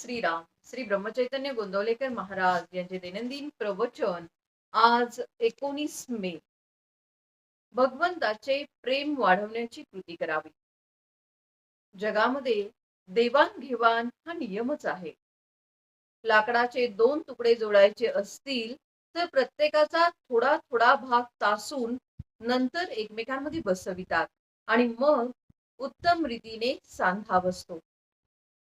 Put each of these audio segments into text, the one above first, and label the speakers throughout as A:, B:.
A: श्रीराम श्री ब्रह्मचैतन्य गोंदवलेकर महाराज यांचे दैनंदिन प्रवचन आज एकोणीस मे. भगवंताचे प्रेम वाढवण्याची कृती करावी. जगामध्ये देवाणघेवाण हा नियमच आहे. लाकडाचे दोन तुकडे जोडायचे असतील तर प्रत्येकाचा थोडा थोडा भाग तासून नंतर एकमेकांमध्ये बसवितात आणि मग उत्तम रीतीने सांधा बसतो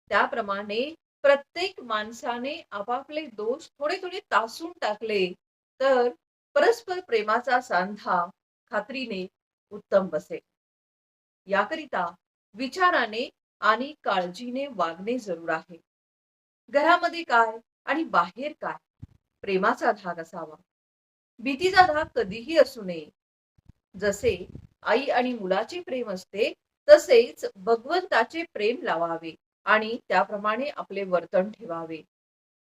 A: त्याप्रमाणे प्रत्येक माणसाने आपापले दोष थोडे थोडे तासून टाकले तर परस्पर प्रेमाचा सांधा खात्रीने उत्तम बसेल. याकरिता विचाराने आणि काळजीने वागणे जरूर आहे. घरामध्ये काय आणि बाहेर काय? प्रेमाचा धाग असावा. भीतीचा धाग कधीही असू नये. जसे आई आणि मुलाचे प्रेम असते तसेच भगवंताचे प्रेम लावावे. आणि त्याप्रमाणे आपले वर्तन ठेवावे.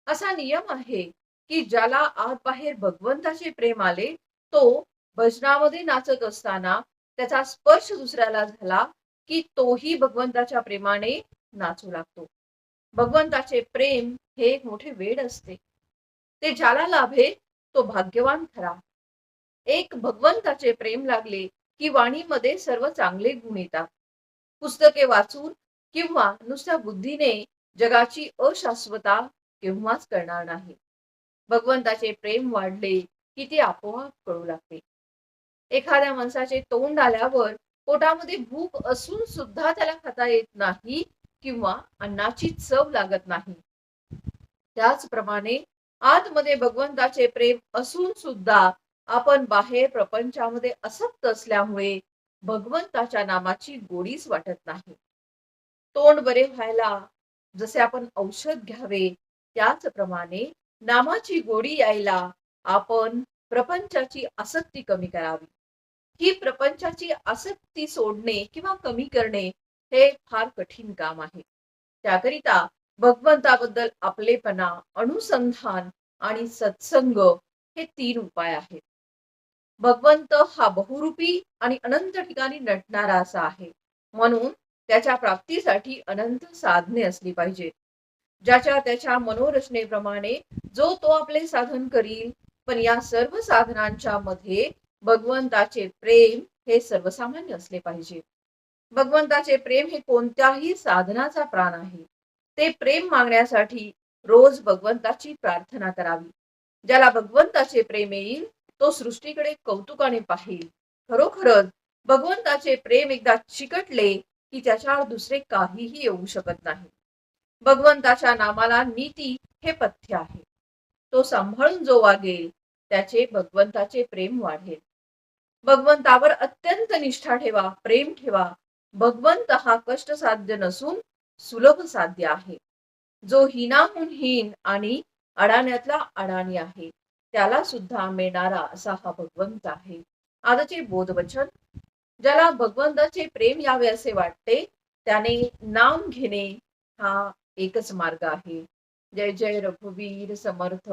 A: असा नियम आहे की ज्याला आत बाहेर भगवंताचे प्रेम आले तो भजनामध्ये नाचत असताना त्याचा स्पर्श दुसऱ्याला झाला की तोही भगवंताच्या प्रेमाने नाचू लागतो. भगवंताचे प्रेम हे एक मोठे वेड असते. ते ज्याला लाभे तो भाग्यवान खरा एक भगवंताचे प्रेम लागले की वाणीमध्ये सर्व चांगले गुण येतात. पुस्तके वाचून किंवा नुसत्या बुद्धीने जगाची अशाश्वता केव्हाच करणार नाही. भगवंताचे प्रेम वाढले की ते आपोआप कळू लागते. एखाद्या माणसाचे तोंड आल्यावर पोटामध्ये भूक असून सुद्धा त्याला खाता येत नाही किंवा अन्नाची चव लागत नाही. त्याचप्रमाणे आतमध्ये भगवंताचे प्रेम असून सुद्धा आपण बाहेर प्रपंचामध्ये असक्त असल्यामुळे भगवंताच्या नामाची गोडीच वाटत नाही. तोंड बरे व्हायला. जसे आपण औषध घ्यावे त्याचप्रमाणे नामाची गोडी यायला आपण प्रपंचाची आसक्ती कमी करावी. ही प्रपंचाची आसक्ती सोडणे किंवा कमी करणे हे फार कठीण काम आहे. त्याकरिता भगवंताबद्दल आपलेपणा अनुसंधान आणि सत्संग हे तीन उपाय आहेत. भगवंत हा बहुरूपी आणि अनंत ठिकाणी नटणारा असा आहे. म्हणून त्याच्या प्राप्तीसाठी अनंत साधने असली पाहिजेत. ज्याच्या त्याच्या मनोरचनेप्रमाणे जो तो आपले साधन करील पण या सर्व साधनांच्या मध्ये भगवंताचे प्रेम हे सर्वसामान्य असले पाहिजे भगवंताचे प्रेम हे कोणत्याही साधनाचा प्राण आहे. ते प्रेम मागण्यासाठी रोज भगवंताची प्रार्थना करावी. ज्याला भगवंताचे प्रेम येईल तो सृष्टीकडे कौतुकाने पाहिल. खरोखरच भगवंताचे प्रेम एकदा चिकटले की त्याच्यावर दुसरे काहीही येऊ शकत नाही. भगवंताच्या नामाला नीती हे पथ्य आहे. तो सांभाळून जो वागेल त्याचे भगवंताचे प्रेम वाढेल. भगवंतावर अत्यंत निष्ठा ठेवा प्रेम ठेवा. भगवंत हा कष्ट साध्य नसून सुलभ साध्य आहे. जो हिनाहून हीन आणि अडाण्यातला अडाणी आहे त्याला सुद्धा मिळणारा असा हा भगवंत आहे. आजचे बोधवचन ज्याला भगवंताचे प्रेम यावे असे वाटते त्याने नाम घेणे हा एकच मार्ग आहे. जय जय रघुवीर समर्थ.